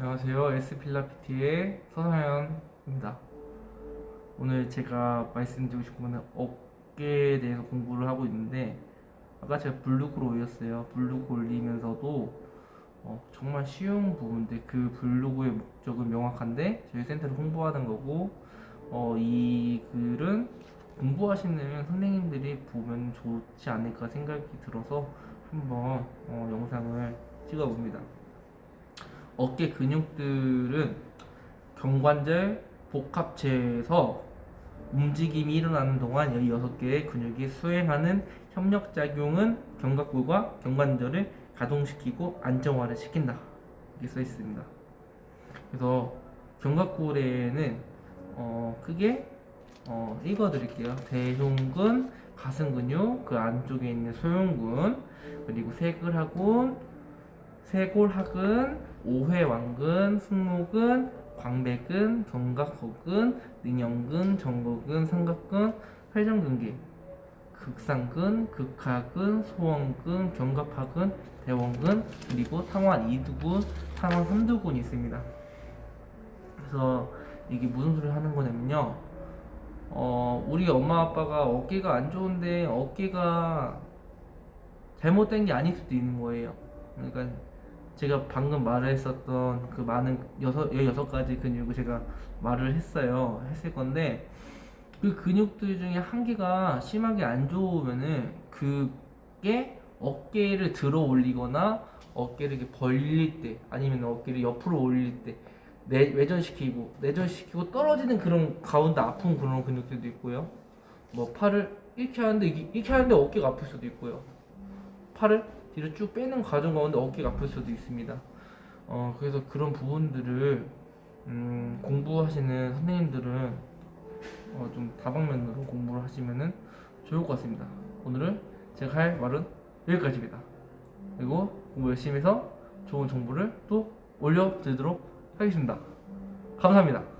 안녕하세요. S필라피티의 서상현입니다. 오늘 제가 말씀드리고 싶은 거는 어깨에 대해서 공부를 하고 있는데 아까 제가 블루글 올렸어요. 블루글 올리면서도 어, 정말 쉬운 부분들 그 블로그의 목적은 명확한데 저희 센터를 홍보하는 거고 어, 이 글은 공부하시는 선생님들이 보면 좋지 않을까 생각이 들어서 한번 어, 영상을 찍어봅니다. 어깨 근육들은 경관절 복합체에서 움직임이 일어나는 동안 16개의 근육이 수행하는 협력작용은 견갑골과 경관절을 가동시키고 안정화를 시킨다. 이렇게 써 있습니다. 그래서 견갑골에는 어, 크게 어, 읽어드릴게요. 대흉근, 가슴 근육, 그 안쪽에 있는 소흉근, 그리고 세글하군, 세골하근, 오회왕근, 승모근, 광배근, 견갑호근, 능형근, 정거근, 삼각근, 회전근개, 극상근, 극하근, 소원근, 견갑하근, 대원근, 그리고 상완 2두근, 상완 3두근이 있습니다. 그래서 이게 무슨 소리 하는 거냐면요. 어, 우리 엄마 아빠가 어깨가 안 좋은데 어깨가 잘못된 게 아닐 수도 있는 거예요. 그러니까 제가 방금 말했었던 그 많은 여섯, 16가지 근육을 제가 말을 했어요. 했을 건데 그 근육들 중에 한 개가 심하게 안 좋으면은 그게 어깨를 들어 올리거나 어깨를 이렇게 벌릴 때 아니면 어깨를 옆으로 올릴 때 내, 외전시키고 내전시키고 떨어지는 그런 가운데 아픈 그런 근육들도 있고요. 뭐 팔을 이렇게 하는데 이렇게 하는데 어깨가 아플 수도 있고요. 팔을 뒤로 쭉 빼는 과정 가운데 어깨가 아플 수도 있습니다. 어 그래서 그런 부분들을 음, 공부하시는 선생님들은 어, 좀 다방면으로 공부를 하시면은 좋을 것 같습니다. 오늘은 제가 할 말은 여기까지입니다. 그리고 공부 열심히 해서 좋은 정보를 또 올려드리도록 하겠습니다. 감사합니다.